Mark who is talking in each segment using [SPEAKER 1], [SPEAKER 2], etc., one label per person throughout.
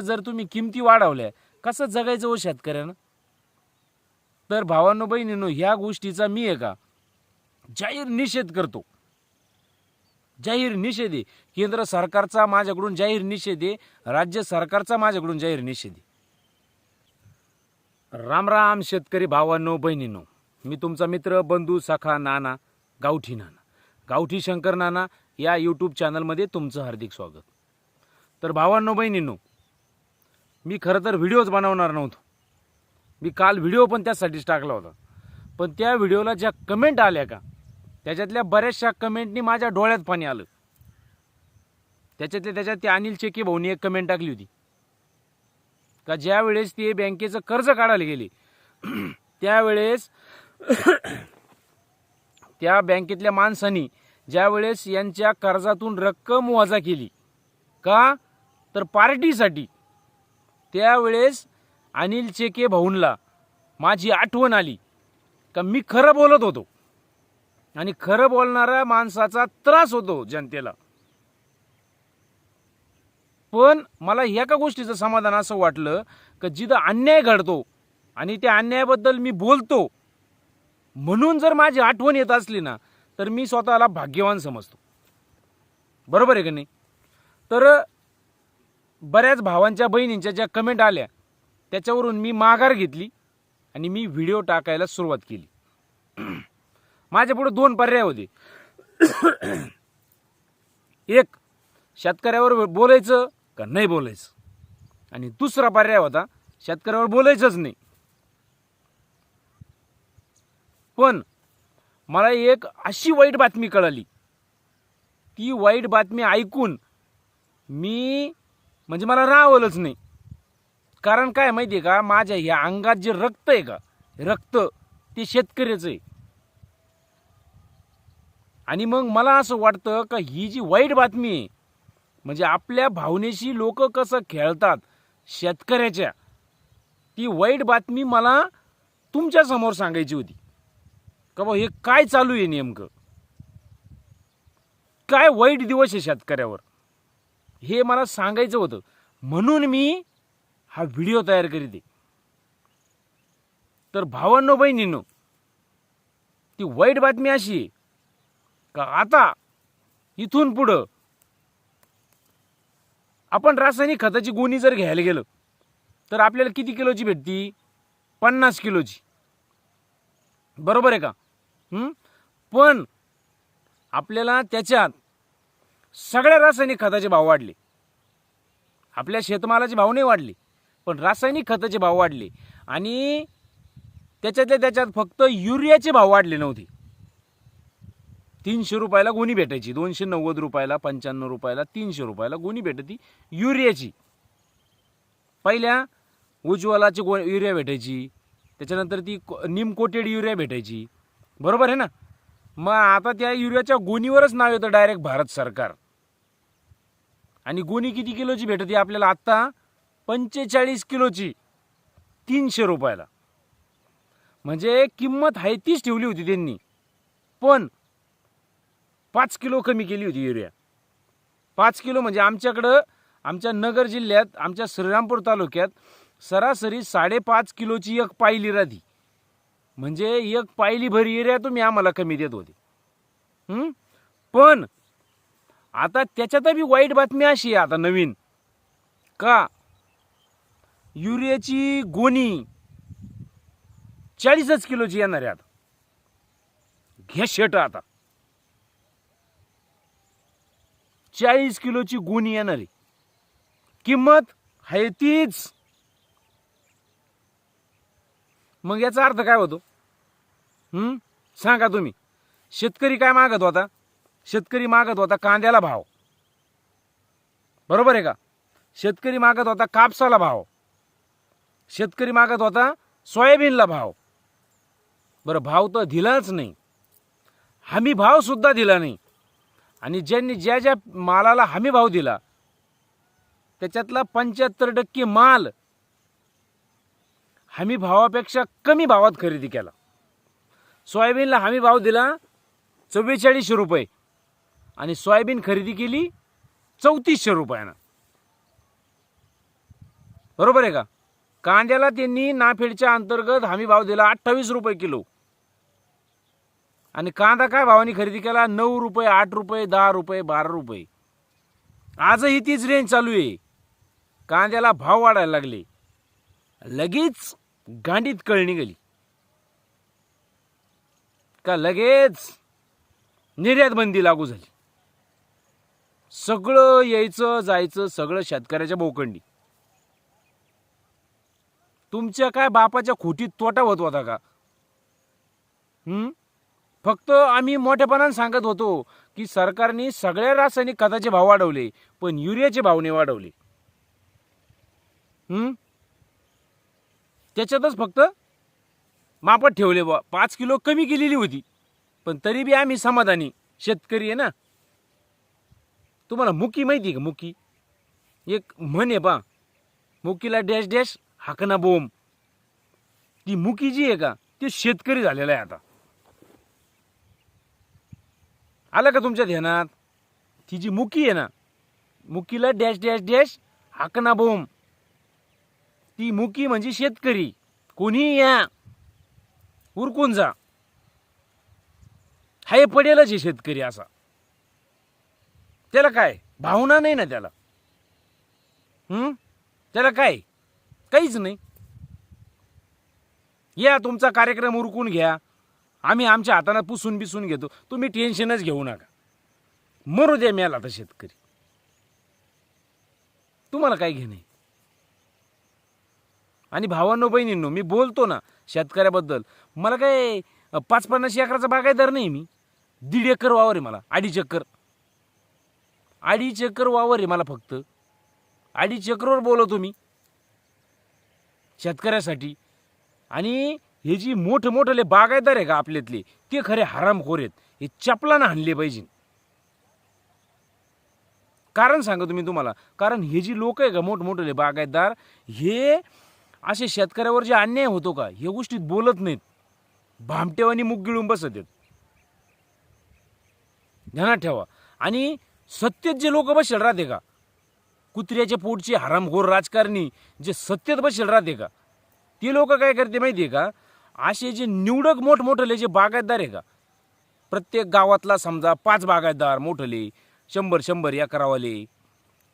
[SPEAKER 1] जर तुम्ही किमती वाढवल्या कसं जगायचं हो शेतकऱ्यानं? तर भावांनो बहिणीनो ह्या गोष्टीचा मी आहे का जाहीर निषेध करतो. जाहीर निषेध आहे. केंद्र सरकारचा माझ्याकडून जाहीर निषेध आहे. राज्य सरकारचा माझ्याकडून जाहीर निषेध आहे. राम राम शेतकरी भावांनो बहिणींनो. मी तुमचा मित्र बंधू सखा नाना गावठी नाना. गावठी शंकर नाना या यूट्यूब चॅनलमध्ये तुमचं हार्दिक स्वागत. तर भावांनो बहिणींनो मी खरं तर व्हिडिओज बनवणार नव्हतो. मी काल व्हिडिओ पण त्यासाठीच टाकला होता. पण त्या व्हिडिओला ज्या कमेंट आल्या का त्याच्यातल्या बऱ्याचशा कमेंटनी माझ्या डोळ्यात पाणी आलं. त्याच्यातल्या त्याच्यात ते अनिल चेके भाऊनी एक कमेंट टाकली होती. का ज्यावेळेस ते बँकेचं कर्ज काढायला गेले त्यावेळेस त्या बँकेतल्या माणसांनी ज्यावेळेस यांच्या कर्जातून रक्कम वजा केली का? तर पार्टीसाठी त्यावेळेस अनिल चेके भाऊंला माझी आठवण आली. का मी खरं बोलत होतो. आणि खरं बोलणाऱ्या माणसाचा त्रास होतो जनतेला. पण मला ह्या का गोष्टीचं समाधान असं वाटलं का जिथं अन्याय घडतो आणि त्या अन्यायाबद्दल मी बोलतो म्हणून जर माझी आठवण येत असली ना तर मी स्वतःला भाग्यवान समजतो. बरोबर आहे का नाही? तर बऱ्याच भावांच्या बहिणींच्या ज्या कमेंट आल्या त्याच्यावरून मी माघार घेतली आणि मी व्हिडिओ टाकायला सुरुवात केली. माझ्यापुढे दोन पर्याय होते. एक शेतकऱ्यावर बोलायचं का नाही बोलायचं? आणि दुसरा पर्याय होता शेतकऱ्यावर बोलायचंच नाही. पण मला एक अशी वाईट बातमी कळाली. ती वाईट बातमी ऐकून मी म्हणजे मला राहवलंच नाही. कारण काय माहिती आहे का? माझ्या ह्या अंगात जे रक्त आहे का? रक्त ते शेतकऱ्याचं आहे. आणि मग मला असं वाटतं का ही जी वाईट बातमी आहे म्हणजे आपल्या भावनेशी लोक कसं खेळतात शेतकऱ्याच्या ती वाईट बातमी मला तुमच्यासमोर सांगायची होती. का बा हे काय चालू आहे नेमकं? काय वाईट दिवस आहे शेतकऱ्यावर? हे मला सांगायचं होतं. म्हणून मी हा व्हिडिओ तयार करीत आहे. तर भावांनो बहिणींनो ती वाईट बातमी अशी आहे का आता इथून पुढं आपण रासायनिक खताची गोणी जर घ्यायला गेलं तर आपल्याला किती किलोची भेटती? पन्नास किलोची. बरोबर आहे का? पण आपल्याला त्याच्यात सगळ्या रासायनिक खताचे भाव वाढले. आपल्या शेतमालाचे भाव नाही वाढले पण रासायनिक खताचे भाव वाढले आणि त्याच्यातल्या त्याच्यात फक्त युरियाचे भाव वाढले नव्हते. तीनशे रुपयाला गोणी भेटायची दोनशे नव्वद रुपयाला पंच्याण्णव रुपयाला तीनशे रुपयाला गोणी भेटती युरियाची. पहिल्या उज्ज्वलाची गो युरिया भेटायची त्याच्यानंतर ती निम कोटेड युरिया भेटायची. बरोबर आहे ना? मग आता त्या युरियाच्या गोणीवरच नाव येतं डायरेक्ट भारत सरकार. आणि गोणी किती किलोची भेटते? आपल्याला आत्ता पंचेचाळीस किलोची तीनशे रुपयाला. म्हणजे किंमत आहे तीच ठेवली होती त्यांनी. पण पाच किलो कमी केली होती युरिया. पाच किलो म्हणजे आमच्याकडं आमच्या नगर जिल्ह्यात आमच्या श्रीरामपूर तालुक्यात सरासरी साडेपाच किलोची एक पायली राधी म्हणजे एक पायली भर युरिया तुम्ही आम्हाला कमी देत होते. पण आता त्याच्यात बी वाईट बातमी अशी आहे आता नवीन. का? युरियाची गोणी चाळीसच किलोची येणार आहे आता घ्या शेट आता. चाळीस किलोची गोणी येणार आहे. किंमत आहे तीच. मग याचा अर्थ काय होतो? सांगा तुम्ही. शेतकरी काय मागत होता? शेतकरी मागत होता कांद्याला भाव. बरोबर आहे का? शेतकरी मागत होता कापसाला भाव. शेतकरी मागत होता सोयाबीनला भाव. बरं भाव तर दिलाच नाही. हमी भावसुद्धा दिला नाही. आणि ज्यांनी ज्या ज्या मालाला हमी भाव दिला त्याच्यातला पंच्याहत्तर टक्के माल हमी भावापेक्षा कमी भावात खरेदी केला. सोयाबीनला हमी भाव दिला चव्वेचाळीसशे रुपये. आणि सोयाबीन खरेदी केली चौतीसशे रुपयानं. बरोबर आहे का? कांद्याला त्यांनी नाफेडच्या अंतर्गत हमी भाव दिला अठ्ठावीस रुपये किलो. आणि कांदा काय भावाने खरेदी केला? नऊ रुपये आठ रुपये दहा रुपये बारा रुपये. आजही तीच रेंज चालू आहे. कांद्याला भाव वाढायला लागले. लगेच गांडीत कळ निघाली का लगेच निर्यात बंदी लागू झाली? सगळं यायचं जायचं सगळं शेतकऱ्याच्या बोकंडी. तुमच्या काय बापाच्या खोटीत तोटा होत होता का? हम्म फक्त आम्ही मोठेपणाने सांगत होतो की सरकारने सगळ्या रासायनिक खताचे भाव वाढवले पण युरियाचे भाव नाही वाढवले. त्याच्यातच फक्त मापत ठेवले बा पाच किलो कमी केलेली होती. पण तरी बी आम्ही समाधानी शेतकरी आहे ना? तुम्हाला मुकी माहिती आहे का मुकी? एक म्हण आहे बा मुकीला डॅश डॅश हाकना बोम. ती मुकी जी आहे का ती शेतकरी झालेला आहे आता. आला का तुमच्या ध्यानात? ती जी मुकी आहे ना मुकीला डॅश डॅश डॅश हाकना बोम. ती मुकी म्हणजे शेतकरी. कोणी या. उरकून जा. हाय पडेलच आहे शेतकरी असा. त्याला काय? भावना नाही ना त्याला. त्याला काय? काहीच नाही. या तुमचा कार्यक्रम उरकून घ्या. आम्ही आमच्या हाताने पुसून बिसून घेतो. तुम्ही टेन्शनच घेऊ नका. मरू द्या मिळाला आता शेतकरी. तुम्हाला काय घेणे आणि भावांनो बहिणींनो मी बोलतो ना शेतकऱ्याबद्दल मला काय पाच पन्नास एकराचा बागायदार नाही मी. दीड एकर वावर आहे मला अडीच एकर. अडीच एकर वावर आहे मला फक्त. अडीच एकरवर बोलवतो मी शेतकऱ्यासाठी. आणि हे जी मोठे मोठे बागायदार आहे का आपल्यातले ते खरे हरामखोर आहेत. हे चपलानं हाणले पाहिजे. कारण सांगतो मी तुम्हाला कारण हे जी लोक आहे का मोठमोठे बागायतदार हे असे शेतकऱ्यावर जे अन्याय होतो का हे गोष्टीत बोलत नाहीत. भामटेवानी मुग गिळून बसत आहेत. ध्यानात ठेवा. आणि सत्तेत जे लोक बसेल राहते का? कुत्र्याच्या पोटचे हरामखोर राजकारणी जे सत्तेत बसेल राहते का? ते लोक काय करते माहिती आहे का? असे जे निवडक मोठमोठले जे बागायतदार आहे का? प्रत्येक गावातला समजा पाच बागायतदार मोठले शंभर शंभर एकरावाले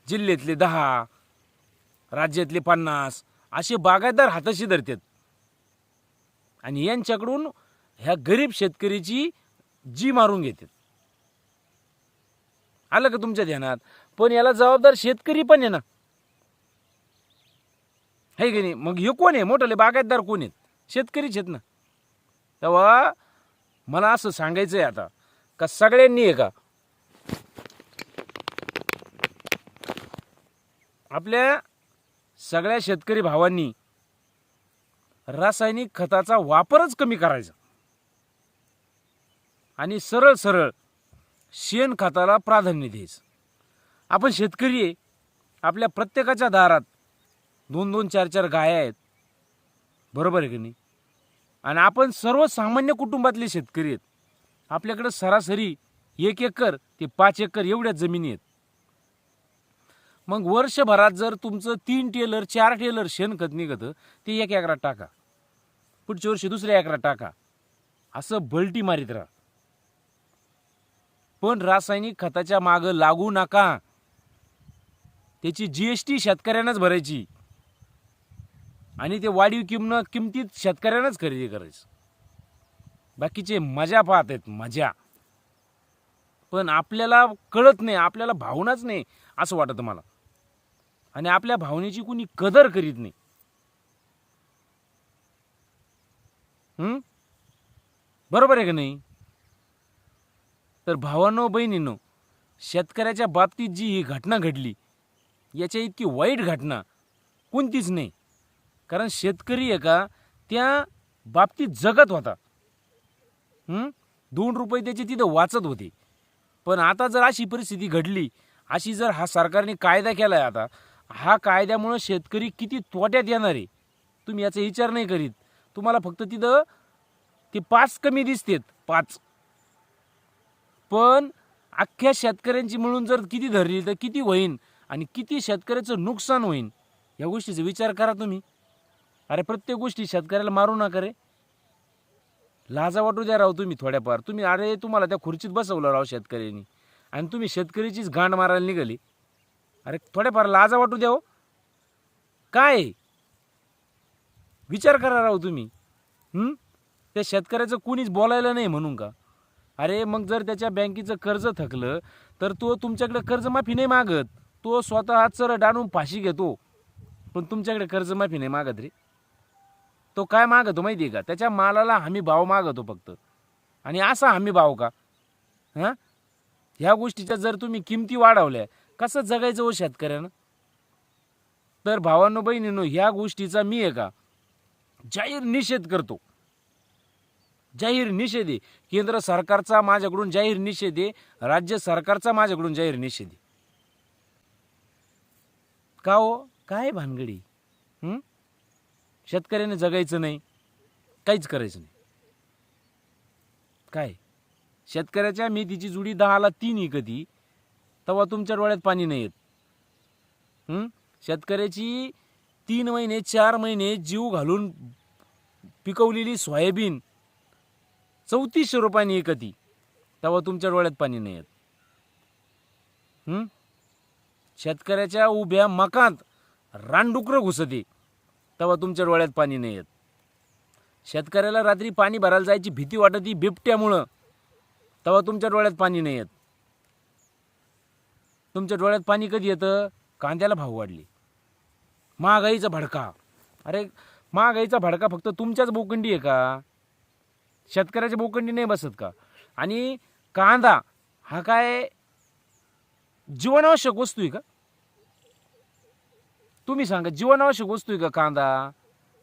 [SPEAKER 1] जिल्ह्यातले दहा राज्यातले पन्नास असे बागायतदार हाताशी धरतात. आणि यांच्याकडून ह्या गरीब शेतकरीची जी मारून घेतात. आलं का तुमच्या ध्यानात? पण याला जबाबदार शेतकरी पण आहे ना. है की नाही? मग हे कोण आहे? मोठले बागायतदार कोण आहेत? शेतकरीच आहेत ना. तेव्हा मला असं सांगायचं आहे आता का सगळ्यांनी आहे का आपल्या सगळ्या शेतकरी भावांनी रासायनिक खताचा वापरच कमी करायचा. आणि सरळ सरळ शेणखताला प्राधान्य द्यायचं. आपण शेतकरी आहे. आपल्या प्रत्येकाच्या दारात दोन दोन चार चार गाया आहेत. बरोबर आहे की नाही? आणि आपण सर्वसामान्य कुटुंबातले शेतकरी आहेत. आपल्याकडं सरासरी एक एकर ते पाच एकर एवढ्या जमिनी आहेत. मग वर्षभरात जर तुमचं तीन टेलर चार टेलर शेणखत निघतं ते एक एकरात टाका. पुढच्या वर्षी दुसऱ्या एकरात टाका. असं बलटी मारीत राहा. पण रासायनिक खताच्या मागं लागू नका. त्याची जी एस टी शेतकऱ्यांनाच भरायची. आणि ते वाढीव किंमत किमतीत शेतकऱ्यांनाच खरेदी करायचं. बाकीचे मजा पाहत आहेत मजा. पण आपल्याला कळत नाही आपल्याला भावनाच नाही असं वाटतं मला. आणि आपल्या भावनेची कुणी कदर करीत नाही. बरोबर आहे का नाही? तर भावांनो बहिणींनो शेतकऱ्याच्या बाबतीत जी ही घटना घडली याच्या इतकी वाईट घटना कोणतीच नाही. कारण शेतकरी आहे का त्या बाबतीत जगत होता. दोन रुपये त्याचे तिथं वाचत होते. पण आता जर अशी परिस्थिती घडली अशी जर हा सरकारने कायदा केला आहे आता हा कायद्यामुळं शेतकरी किती तोट्यात येणार आहे तुम्ही याचा विचार नाही करीत. तुम्हाला फक्त तिथं ते पाच कमी दिसतेत पाच. पण अख्ख्या शेतकऱ्यांची मिळून जर किती धरली तर किती होईन आणि किती शेतकऱ्याचं नुकसान होईन या गोष्टीचा विचार करा तुम्ही. अरे प्रत्येक गोष्टी शेतकऱ्याला मारू नका रे. लाजा वाटू द्या राव तुम्ही थोड्याफार. तुम्ही अरे तुम्हाला त्या खुर्चीत बसवलं राव शेतकऱ्यांनी. आणि तुम्ही शेतकरीचीच गांड मारायला निघाली. अरे थोड्याफार लाजा वाटू द्या हो. काय? विचार करा राव तुम्ही. त्या शेतकऱ्याचं कुणीच बोलायला नाही म्हणून का? अरे मग जर त्याच्या बँकेचं कर्ज थकलं तर तो तुमच्याकडे कर्जमाफी नाही मागत. तो स्वतः चर डाणून फाशी घेतो. पण तुमच्याकडे कर्जमाफी नाही मागत रे. तो काय मागतो माहिती आहे का? त्याच्या मालाला हमी भाव मागतो फक्त. आणि असा हमी भाव का? हां? ह्या गोष्टीच्या जर तुम्ही किमती वाढवल्या कसं जगायचं हो शेतकऱ्यानं? तर भावांनो बहिणीनो ह्या गोष्टीचा मी आहे का? जाहीर निषेध करतो. जाहीर निषेध. आहे केंद्र सरकारचा माझ्याकडून जाहीर निषेध. आहे राज्य सरकारचा माझ्याकडून जाहीर निषेध. आहे का हो? काय भानगडी? शेतकऱ्याने जगायचं नाही. काहीच करायचं नाही. काय? शेतकऱ्याच्या मेथीची जुडी दहाला तीन कधी तेव्हा तुमच्या डोळ्यात पाणी नाही येत. शेतकऱ्याची तीन महिने चार महिने जीव घालून पिकवलेली सोयाबीन. चौतीसशे रुपयाने एकती तेव्हा तुमच्या डोळ्यात पाणी नाही येत. शेतकऱ्याच्या उभ्या मकात रानडुकरं घुसते. तेव्हा तुमच्या डोळ्यात पाणी नाही येत. शेतकऱ्याला रात्री पाणी भरायला जायची भीती वाटती बिबट्यामुळं. तेव्हा तुमच्या डोळ्यात पाणी नाही येत. तुमच्या डोळ्यात पाणी कधी येतं? कांद्याला भाव वाढले. महागाईचा भडका. अरे महागाईचा भडका फक्त तुमच्याच बोकंडी आहे का? शेतकऱ्याच्या बोकंडी नाही बसत का? आणि कांदा हा काय जीवनावश्यक वस्तू आहे का? तुम्ही सांगा जीवनावश्यक वस्तू आहे का कांदा?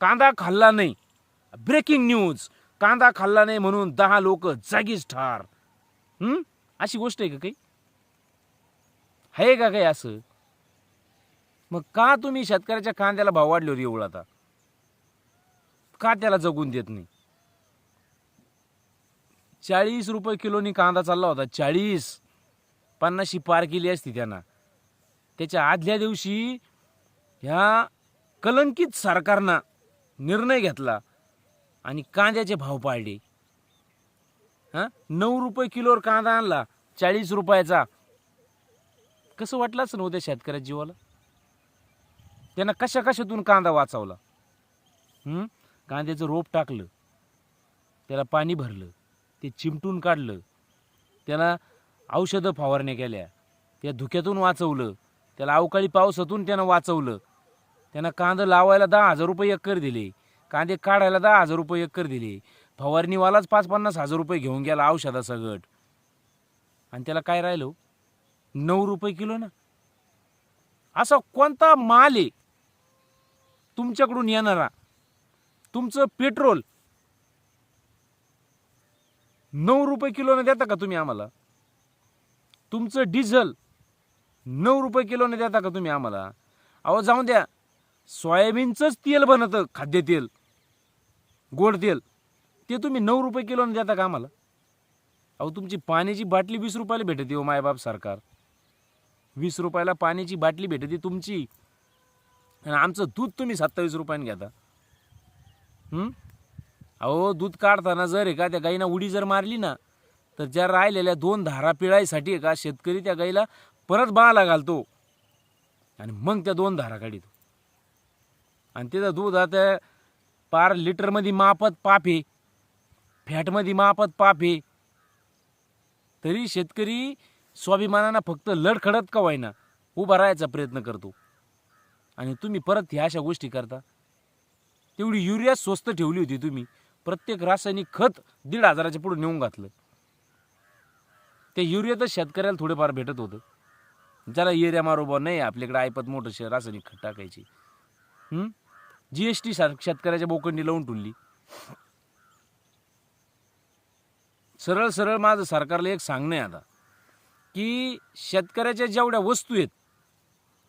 [SPEAKER 1] कांदा खाल्ला नाही. ब्रेकिंग न्यूज कांदा खाल्ला नाही म्हणून दहा लोक जागीच ठार. अशी गोष्ट आहे का काही? आहे का काही असं? मग का तुम्ही शेतकऱ्याच्या कांद्याला भाव वाढल्यावर एवढा आता? का त्याला जगून देत नाही? चाळीस रुपये किलोनी कांदा चालला होता चाळीस. पन्नासशी पार केली असती त्यांना. त्याच्या आदल्या दिवशी ह्या कलंकित सरकारनं निर्णय घेतला आणि कांद्याचे भाव पाळले हां? नऊ रुपये किलोवर कांदा आणला चाळीस रुपयाचा. कसं वाटलंच नव्हत्या शेतकऱ्या जीवाला? त्यांना कशा कशातून कांदा वाचवला? कांद्याचं रोप टाकलं. त्याला पाणी भरलं. ते चिमटून काढलं. त्याला औषधं फवारण्या केल्या. त्या धुक्यातून वाचवलं. त्याला अवकाळी पावसातून त्यानं वाचवलं. त्यानं कांदे लावायला दहा हजार रुपये एकर दिले. कांदे काढायला दहा हजार रुपये एकर दिले. फवारणीवालाच पाच पन्नास हजार रुपये घेऊन गेला औषधासगट. आणि त्याला काय राहिलो? नऊ रुपये किलो ना. असा कोणता माल आहे? तुमच्याकडून येणारा. तुमचं पेट्रोल नऊ रुपये किलोने देता का तुम्ही आम्हाला? तुमचं डिझेल नऊ रुपये किलोने देता का तुम्ही आम्हाला? अहो जाऊन द्या. सोयाबीनचंच तेल बनतं खाद्यतेल गोड तेल. ते तुम्ही नऊ रुपये किलोने देता का आम्हाला? अहो तुमची पाण्याची बाटली वीस रुपयाला भेटते हो मायबाप सरकार. वीस रुपयाला पाण्याची बाटली भेटते तुमची. आणि आमचं दूध तुम्ही सत्तावीस रुपयाने घेता. हं? अहो दूध काढताना जर आहे का त्या गाईना उडी जर मारली ना तर ज्या राहिलेल्या दोन धारा पिळायसाठी आहे का शेतकरी त्या गाईला परत बाळाला घालतो. आणि मग त्या दोन धारा काढितो. आणि त्याचं दूध आता पार लिटरमध्ये मापत पापे फॅटमध्ये मापत पापे. तरी शेतकरी स्वाभिमानानं फक्त लडखडत का व्हायना उभा राहायचा प्रयत्न करतो. आणि तुम्ही परत ह्या अशा गोष्टी करता. तेवढी युरिया स्वस्त ठेवली होती तुम्ही. प्रत्येक रासायनिक खत दीड हजाराच्या पुढे नेऊन घातलं. ते युरिया तर शेतकऱ्याला थोडेफार भेटत होतं. ज्याला युरिया मारोबा नाही आपल्याकडे ऐपत मोठं शे रासायनिक खत टाकायची. जी एस टी शेतकऱ्याच्या बोकंडी लावून ठुलली सरळ सरळ माझं सरकारला एक सांगणं आहे आता की शेतकऱ्याच्या जेवढ्या वस्तू आहेत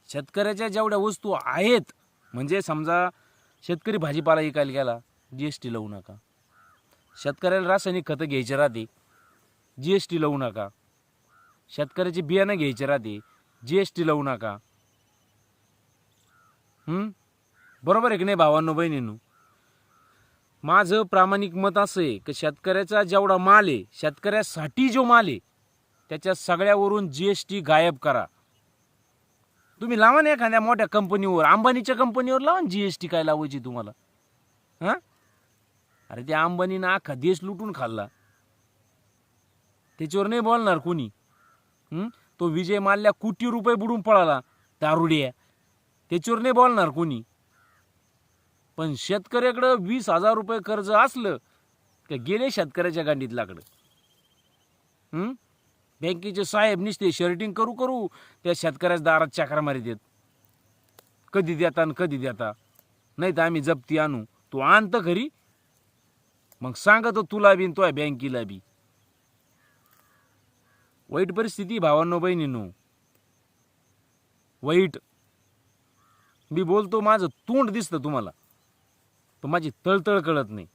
[SPEAKER 1] शेतकऱ्याच्या जेवढ्या वस्तू आहेत म्हणजे समजा शेतकरी भाजीपाला विकायला गेला जी एस टी लावू नका. शेतकऱ्याला रासायनिक खतं घ्यायचे राहते. जी एस टी लावू नका. शेतकऱ्याचे बियाणं घ्यायचे राहते. जी एस टी लावू नका. बरोबर आहे की नाही भावांनो बहिणींनो? माझं प्रामाणिक मत असं आहे की शेतकऱ्याचा जेवढा माल आहे शेतकऱ्यासाठी जो माल आहे त्याच्या सगळ्यावरून जी एस टी गायब करा. तुम्ही लावा ना एखाद्या मोठ्या कंपनीवर अंबानीच्या कंपनीवर लावा ना जी एस टी काय लावायची तुम्हाला? हां? अरे त्या अंबानीनं अख्खा देश लुटून खाल्ला. त्याच्यावर नाही बोलणार कोणी. तो विजय माल्या कोटी रुपये बुडून पळाला दारुड्या. त्याच्यावर नाही बोलणार कोणी. पण शेतकऱ्याकडं वीस हजार रुपये कर्ज असलं का गेले शेतकऱ्याच्या गांडीत लाकडं? बँकेचे साहेब निसते शर्टिंग करू करू त्या शेतकऱ्याच्या दारात चक्रा मारी देत कधी देता आणि कधी देता. नाही तर आम्ही जप्ती आणू. तू आणत खरी मग सांगतो तुला बीन तो बँकेला बी. वाईट परिस्थिती भावांनो बहिणीनो. वाईट. मी बोलतो माझं तोंड दिसतं तुम्हाला पण माझी तळतळ कळत नाही.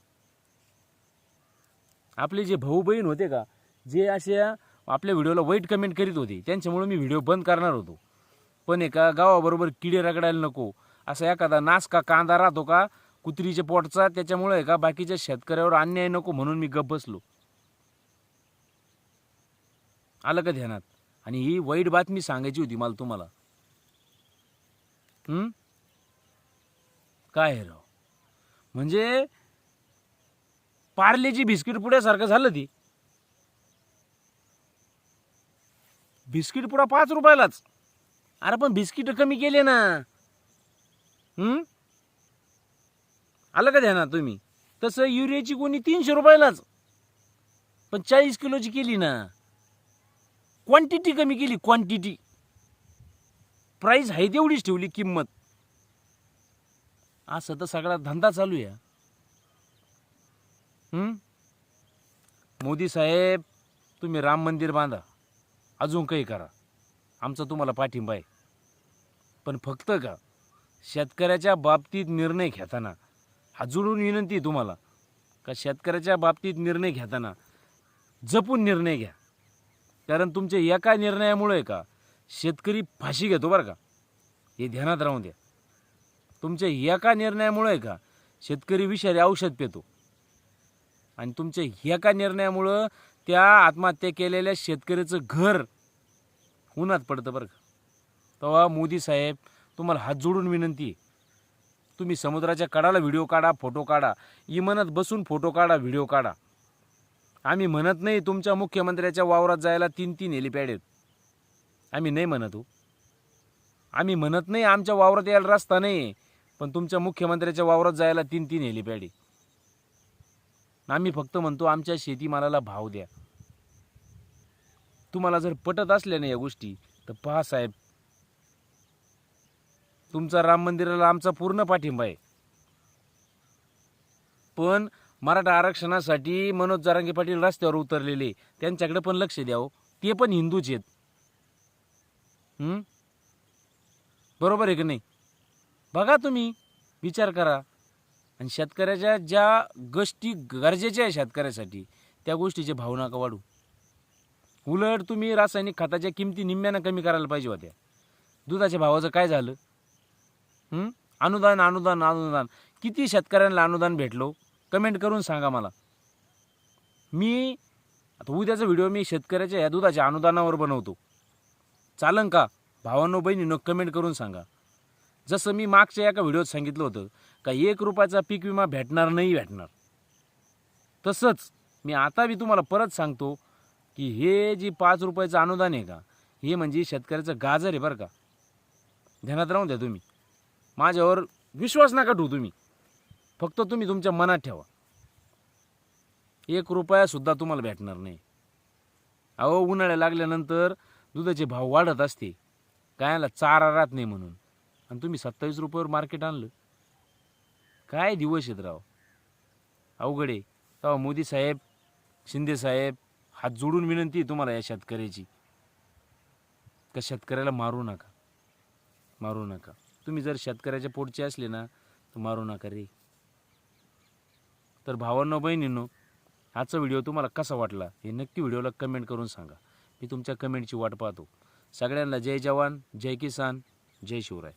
[SPEAKER 1] आपले जे भाऊ बहीण होते का जे असे आपल्या व्हिडिओला वाईट कमेंट करीत होते त्यांच्यामुळे मी व्हिडिओ बंद करणार होतो. पण एका गावाबरोबर किडे रगडायला नको असा एखादा नास का कांदा राहतो का कुत्रीच्या पोटचा त्याच्यामुळे का बाकीच्या शेतकऱ्यावर अन्याय नको म्हणून मी गप बसलो. आलं का ध्यानात? आणि ही वाईट बातमी सांगायची होती मला तुम्हाला. काय आहे राव? म्हणजे पार्लेची बिस्किट पुड्यासारखं झालं ती. बिस्किट पुडा पाच रुपयालाच. अरे पण बिस्किट कमी केले ना. हम्म आलं का ध्यानात तुम्ही? तसं युरियाची कोणी तीनशे रुपयालाच. पण चाळीस किलोची केली ना. क्वांटिटी कमी केली क्वांटिटी प्राईस आहे तेवढीच ठेवली किंमत. असं तर सगळा धंदा चालू आहे. मोदी साहेब तुम्ही राम मंदिर बांधा. अजून काही करा. आमचा तुम्हाला पाठिंबा आहे. पण फक्त का? शेतकऱ्याच्या बाबतीत निर्णय घेताना हा जुळून विनंती आहे तुम्हाला का शेतकऱ्याच्या बाबतीत निर्णय घेताना जपून निर्णय घ्या. कारण तुमच्या एका निर्णयामुळे का शेतकरी फाशी घेतो बरं का? हे ध्यानात राहून द्या. तुमच्या एका निर्णयामुळे का शेतकरी विषारी औषध पितो? आणि तुमच्या एका निर्णयामुळं त्या आत्महत्या केलेल्या शेतकऱ्याचं घर उन्हात पडतं बरं का? तेव्हा मोदी साहेब तुम्हाला हात जोडून विनंती आहे. तुम्ही समुद्राच्या कडाला व्हिडिओ काढा फोटो काढा. इमानात बसून फोटो काढा व्हिडिओ काढा. आम्ही म्हणत नाही तुमच्या मुख्यमंत्र्याच्या वावरात जायला तीन तीन हेलिपॅड आहेत. आम्ही नाही म्हणत हो. आम्ही म्हणत नाही आमच्या वावरात यायला रस्ता नाही पण तुमच्या मुख्यमंत्र्याच्या वावरात जायला तीन तीन हेलिपॅड आहे. आम्ही फक्त म्हणतो आमच्या शेतीमालाला भाव द्या. तुम्हाला जर पटत असल्या ना या गोष्टी तर पहा साहेब तुमचा राम मंदिराला आमचा पूर्ण पाठिंबा आहे. पण मराठा आरक्षणासाठी मनोज जारांगे पाटील रस्त्यावर उतरलेले त्यांच्याकडे पण लक्ष द्यावं हो. ते पण हिंदूच आहेत. बरोबर आहे की नाही? बघा तुम्ही विचार करा. आणि शेतकऱ्याच्या ज्या गोष्टी गरजेच्या आहे शेतकऱ्यासाठी त्या गोष्टीचे भाव नका वाढू. उलट तुम्ही रासायनिक खताच्या किमती निम्म्यानं कमी करायला पाहिजे होत्या. दुधाच्या भावाचं काय झालं? अनुदान अनुदान अनुदान. किती शेतकऱ्यांना अनुदान भेटलो? कमेंट करून सांगा मला. मी आता उद्याचा व्हिडिओ मी शेतकऱ्याच्या या दुधाच्या अनुदानावर बनवतो. चालन का? भावांनो बहिणीनं कमेंट करून सांगा. जसं मी मागच्या एका व्हिडिओत सांगितलं होतं का एक रुपयाचा पीक विमा भेटणार नाही भेटणार. तसंच मी आता बी तुम्हाला परत सांगतो की हे जी पाच रुपयाचं अनुदान आहे का हे म्हणजे शेतकऱ्याचं गाजर आहे बरं का. ध्यानात राहून द्या तुम्ही. माझ्यावर विश्वास नका ठेवू तुम्ही. फक्त तुम्ही तुमच्या मनात ठेवा. एक रुपयासुद्धा तुम्हाला भेटणार नाही. अहो उन्हाळ्या लागल्यानंतर दुधाचे भाव वाढत असते. गायाला चारा राहत नाही म्हणून. आणि तुम्ही सत्तावीस रुपयावर मार्केट आणलं. काय दिवस आहेत राव? अवघड आहे. तेव्हा मोदी साहेब शिंदे साहेब हात जोडून विनंती आहे तुम्हाला या शेतकऱ्याची. का शेतकऱ्याला मारू नका? मारू नका. तुम्ही जर शेतकऱ्याच्या पोटचे असले ना तर मारू नका रे. तर भावांनो बहिणींनो आजचा व्हिडिओ तुम्हाला कसा वाटला हे नक्की व्हिडिओला कमेंट करून सांगा. मी तुमच्या कमेंटची वाट पाहतो. सगळ्यांना जय जवान जय किसान जय शिवराय.